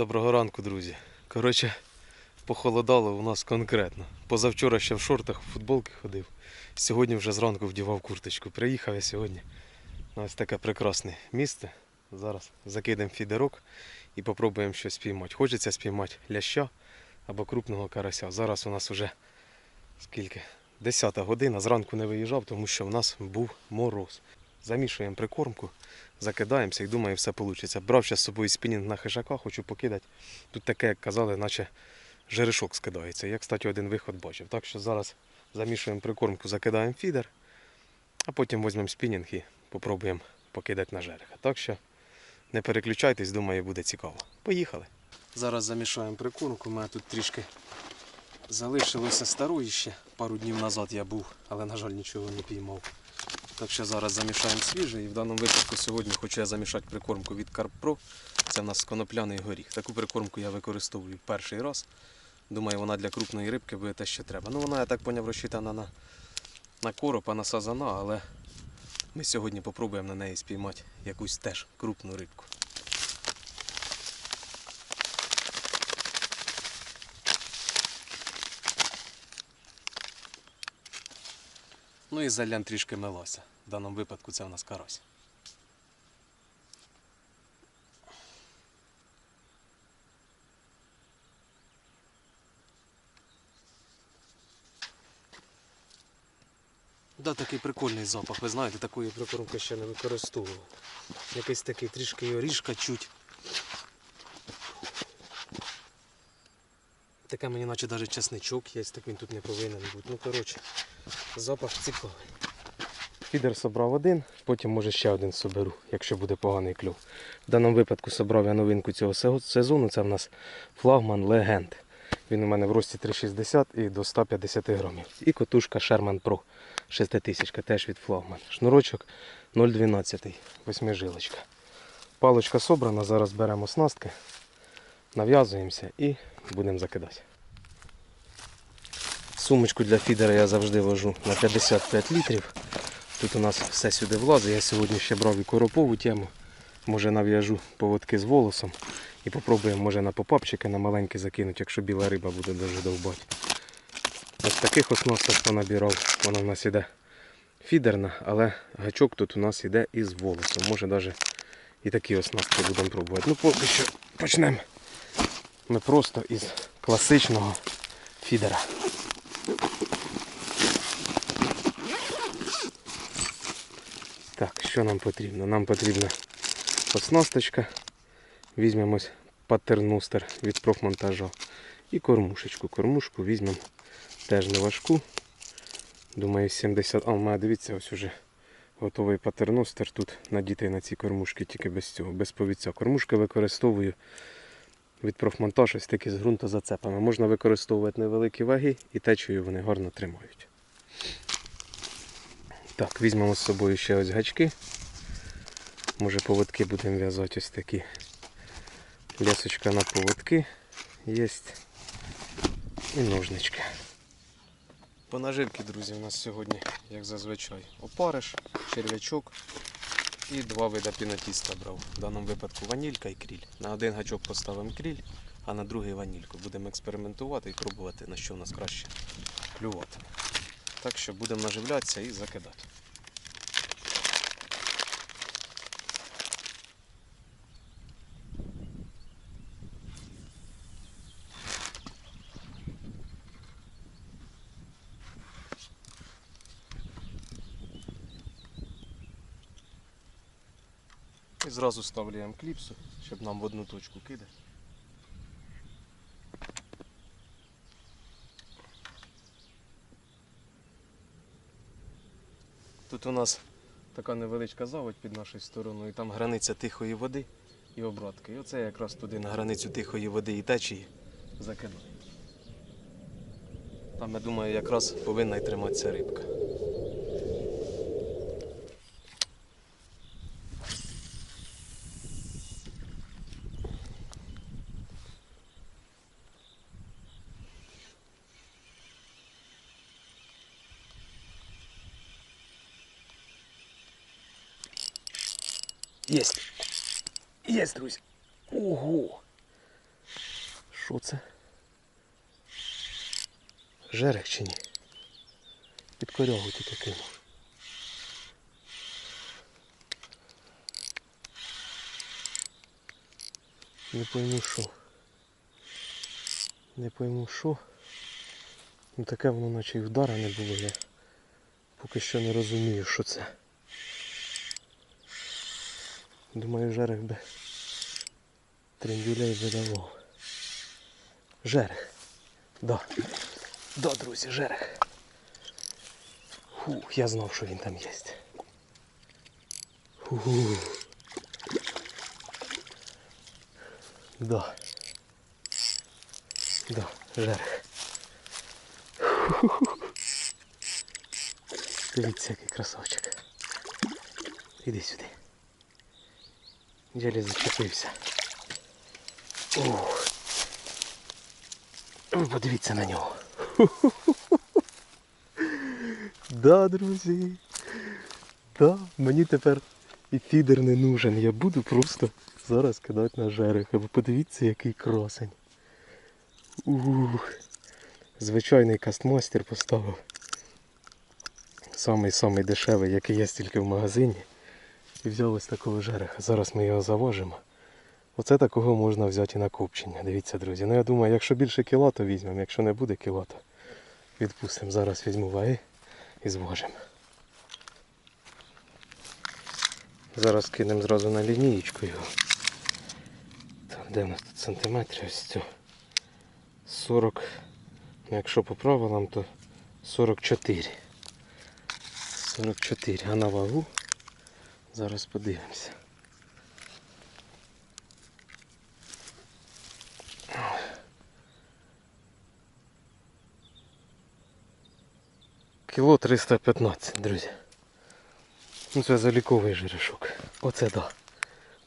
Доброго ранку, друзі. Коротше, похолодало у нас конкретно. Позавчора ще в шортах в футболки ходив. Сьогодні вже зранку вдівав курточку. Приїхав я сьогодні ось таке прекрасне місце. Зараз закидемо фідерок і попробуємо щось спіймати. Хочеться спіймати ляща або крупного карася. Зараз у нас вже скільки? 10 година. Зранку не виїжджав, тому що в нас був мороз. Замішуємо прикормку, закидаємося і думаю, все вийде. Брав ще з собою спінінг на хижака, хочу покидати. Тут таке, як казали, наче жерешок скидається. Я, кстати, один виход бачив. Так що зараз замішуємо прикормку, закидаємо фідер, а потім візьмемо спінінг і попробуємо покидати на жереха. Так що не переключайтесь, думаю, буде цікаво. Поїхали. Зараз замішаємо прикормку. У мене тут трішки залишилося старої ще. Пару днів назад я був, але, на жаль, нічого не піймав. Так що зараз замішаємо свіже і в даному випадку сьогодні хочу я замішати прикормку від Карпро. Це в нас конопляний горіх. Таку прикормку я використовую перший раз. Думаю, вона для крупної рибки буде те, що треба. Ну вона, я так поняв, розчитана на, на а на сазана, але ми сьогодні попробуємо на неї спіймати якусь теж крупну рибку. Ну і залян трішки милося. В даному випадку це у нас карась. Да, такий прикольний запах. Ви знаєте, такої прикормки ще не використовував. Якийсь такий трішки орішка чуть. Таке мені наче навіть чесничок є, так він тут не повинен бути. Ну коротше, запах цікавий. Фідер собрав один, потім може ще один соберу, якщо буде поганий клюв. В даному випадку собрав я новинку цього сезону. Це в нас флагман Легенд. Він у мене в рості 360 і до 150 грамів. І котушка Sherman Pro 6000 теж від флагман. Шнурочок 0,12, восьмижилочка. Палочка собрана, зараз беремо снастки, нав'язуємося і будемо закидати. Сумочку для фідера я завжди вожу на 55 літрів. Тут у нас все сюди влазить. Я сьогодні ще брав і коропову тему. Може нав'яжу поводки з волосом. І попробуємо, може на попапчики на маленькі закинути, якщо біла риба буде дуже довбати. Ось таких оснасток понабирав. Вона в нас іде фідерна, але гачок тут у нас іде із волосом. Може навіть і такі оснастки будемо пробувати. Ну поки що почнемо. Ми просто із класичного фідера. Так, що нам потрібно? Нам потрібна оснасточка. Візьмемо ось патернустер від профмонтажу. І кормушечку. Кормушку візьмемо теж не важку. Думаю, 70. А, у дивіться, ось уже готовий патерностер. Тут надітий на ці кормушки, тільки без цього, без повіця. Кормушки використовую від профмонтаж ось такі з ґрунтозацепами. Можна використовувати невеликі ваги і течею вони гарно тримають. Так, візьмемо з собою ще ось гачки. Може поводки будемо в'язати ось такі. Лесочка на поводки є. І ножнички. По наживки, друзі, у нас сьогодні, як зазвичай, опариш, черв'ячок і два вида пінотіста брав. В даному випадку ванілька і кріль. На один гачок поставимо кріль, а на другий ванільку. Будемо експериментувати і пробувати, на що в нас краще клювати. Так що будемо наживлятися і закидати. Зразу ставляємо кліпсу, щоб нам в одну точку кидати. Тут у нас така невеличка заводь під нашою стороною, там границя тихої води і обратки. І оце якраз туди на границю тихої води і течії закидаю. Там, я думаю, якраз повинна й триматися рибка. Єсть. Єсть, друзі. Ого. Що це? Жерех чи ні? Під корягу тільки кинув. Не пойму що. Не пойму що. Ну таке воно наче і вдара не було. Я поки що не розумію, що це. Думаю, жерех би трендюлей би. Жерех. Да. Да, друзі, жерех. Фух, я знав, що він там є. Фух. Да. Да, жерех. Дивіться, який красавчик. Іди сюди. Дялі зачепився. Ух. Ви подивіться на нього. Да, друзі. Да, мені тепер і фідер не нужен. Я буду просто зараз кидати на жереха. Ви подивіться, який красень. Ух. Звичайний кастмастер поставив. Самий-самий дешевий, який є тільки в магазині. І взяв ось такого жереха. Зараз ми його завожимо. Оце такого можна взяти і на копчення. Дивіться, друзі. Ну я думаю, якщо більше кіла, то візьмемо. Якщо не буде кіла, то відпустимо. Зараз візьму ваги і зважимо. Зараз кинемо зразу на лінієчку його. Так, де в нас тут сантиметрів? Ось цю. 40. Ну, якщо по правилам, то 44. 44. А на вагу зараз подивимося. Кіло 315, друзі. Ну це заліковий жерешок. Оце да.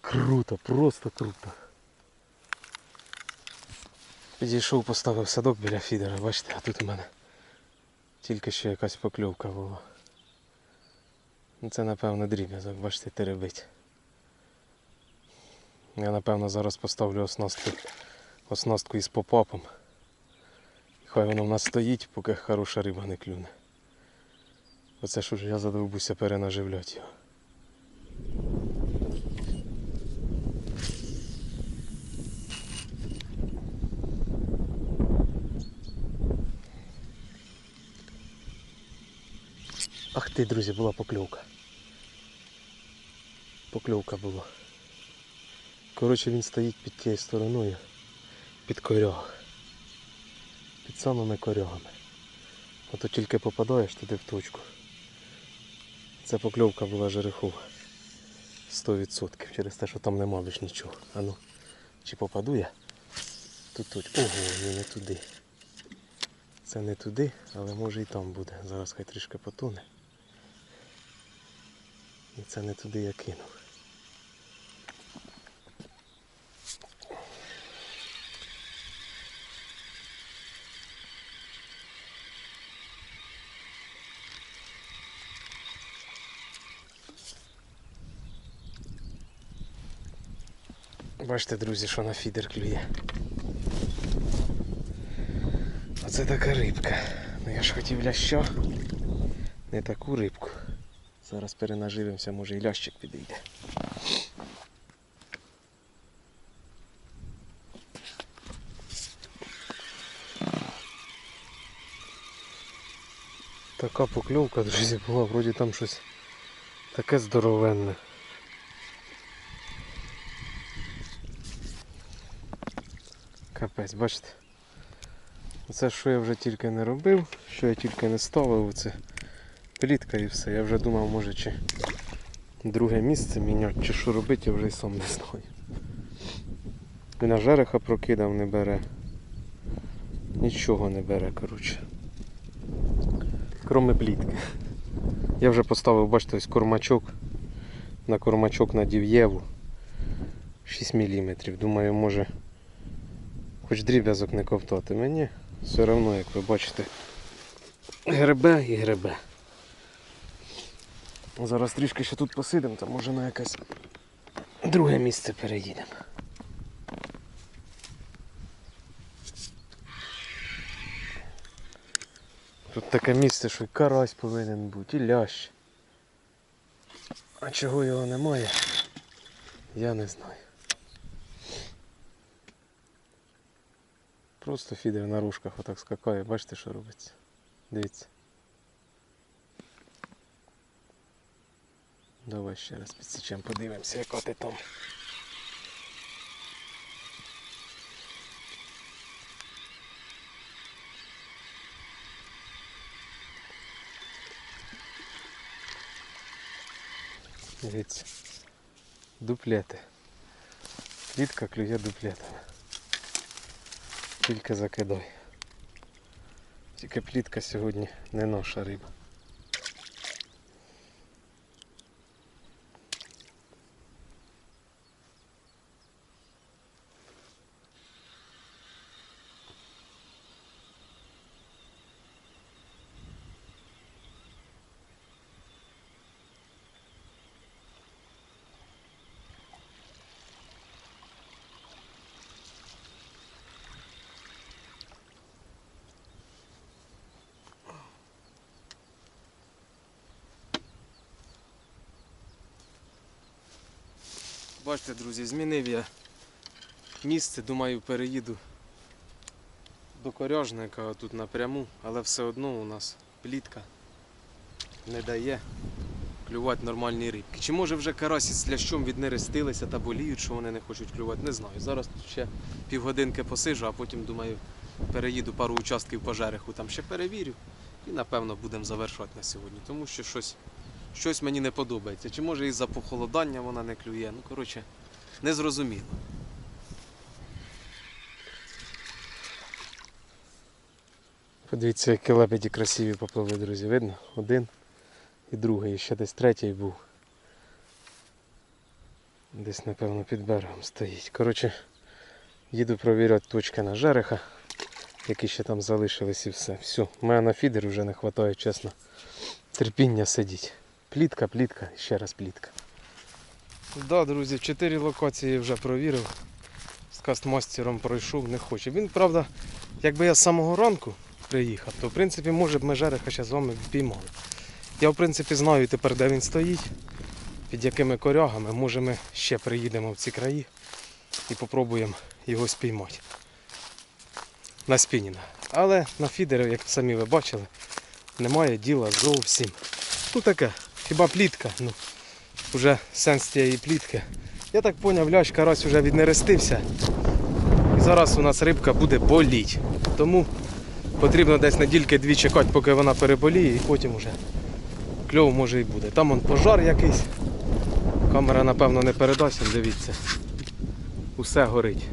Круто, просто круто. Підійшов, поставив садок біля фідера, бачите, а тут у мене тільки ще якась покльовка була. Ну, Це напевно дріб'язок, бачите, теребить. Я напевно зараз поставлю оснастку, оснастку із попапом. Хай воно в нас стоїть, поки хороша риба не клюне. Оце ж уже я задовбуся перенаживляти його. Ах ти, друзі, була покльовка. Покльовка була. Коротше, він стоїть під тією стороною, під коряг. Під самими корягами. Ото тільки попадаєш туди в точку. Це покльовка була жерехова. 100% через те, що там нема більш нічого. А ну, чи попаду я? Тут тут. Ого, ні, не туди. Це не туди, але може і там буде. Зараз хай трішки потоне. І це не туди я кинув. Бачите, друзі, що на фідер клює. Оце така рибка. Ну я ж хотів ляща. Не таку рибку. Зараз перенаживимося, може і лящик підійде. Така покльовка, друзі, була, вроді там щось таке здоровенне. Капець, бачите? Це що я вже тільки не робив, що я тільки не ставив, це плітка і все. Я вже думав, може чи друге місце міняти, чи що робити, я вже й сам не знаю. І на жереха прокидав, не бере. Нічого не бере, коротше. Кроме плітки. Я вже поставив, бачите, ось кормачок. На кормачок на дів'єву. 6 мм. Думаю, може хоч дріб'язок не ковтати. Мені все одно, як ви бачите, гребе і гребе. Зараз трішки ще тут посидимо, там може на якесь друге місце переїдемо. Тут таке місце, що і карась повинен бути, і лящ. А чого його немає, я не знаю. Просто фідер на ружках отак скакає, бачите, що робиться. Дивіться. Давай ще раз підсічемо, подивимося, яка ти там. Дивіться. Дуплети. Клітка клює дуплетами. Тільки закидай. Тільки плітка сьогодні не наша риба. Бачите, друзі, змінив я місце, думаю, переїду до коряжника тут напряму, але все одно у нас плітка не дає клювати нормальні рибки. Чи може вже карасі з лящом віднерестилися та боліють, що вони не хочуть клювати, не знаю. Зараз тут ще півгодинки посижу, а потім думаю, переїду пару участків по жереху, там ще перевірю і напевно будемо завершувати на сьогодні, тому що щось щось мені не подобається. Чи може із-за похолодання вона не клює. Ну, коротше, незрозуміло. Подивіться, які лебеді красиві попливли, друзі. Видно? Один і другий, і ще десь третій був. Десь, напевно, під берегом стоїть. Коротше, їду провіряти точки на жереха, які ще там залишились і все. Все, у мене на фідер вже не вистачає, чесно. Терпіння сидіть. Плітка, плітка, ще раз плітка. Да, друзі, чотири локації вже провірив. З кастмастером пройшов, не хоче. Він, правда, якби я з самого ранку приїхав, то в принципі, може б ми жереха ще з вами впіймали. Я в принципі знаю тепер, де він стоїть, під якими корягами. Може ми ще приїдемо в ці краї і попробуємо його спіймати. На спінінг. Але на фідері, як самі ви бачили, немає діла зовсім. Ну таке, хіба плітка. Ну, Уже сенс цієї плітки. Я так зрозумів, лящ карась вже віднерестився. І зараз у нас рибка буде боліть. Тому потрібно десь недільки дві чекати, поки вона переболіє, і потім уже кльов може і буде. Там он пожар якийсь. Камера напевно не передасть, дивіться. Усе горить.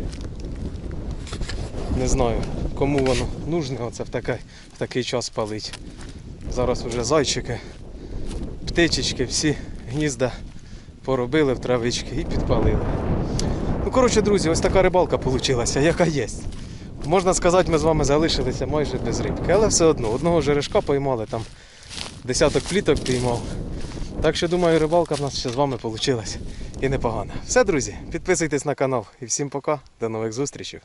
Не знаю, кому воно нужне оце в такий, в такий час палить. Зараз вже зайчики, птичечки, всі гнізда поробили в травички і підпалили. Ну, коротше, друзі, ось така рибалка вийшла, яка є. Можна сказати, ми з вами залишилися майже без рибки, але все одно, одного жерешка поймали, там десяток пліток піймав. Так що думаю, рибалка в нас ще з вами вийшла і непогана. Все, друзі, підписуйтесь на канал і всім пока, до нових зустрічей.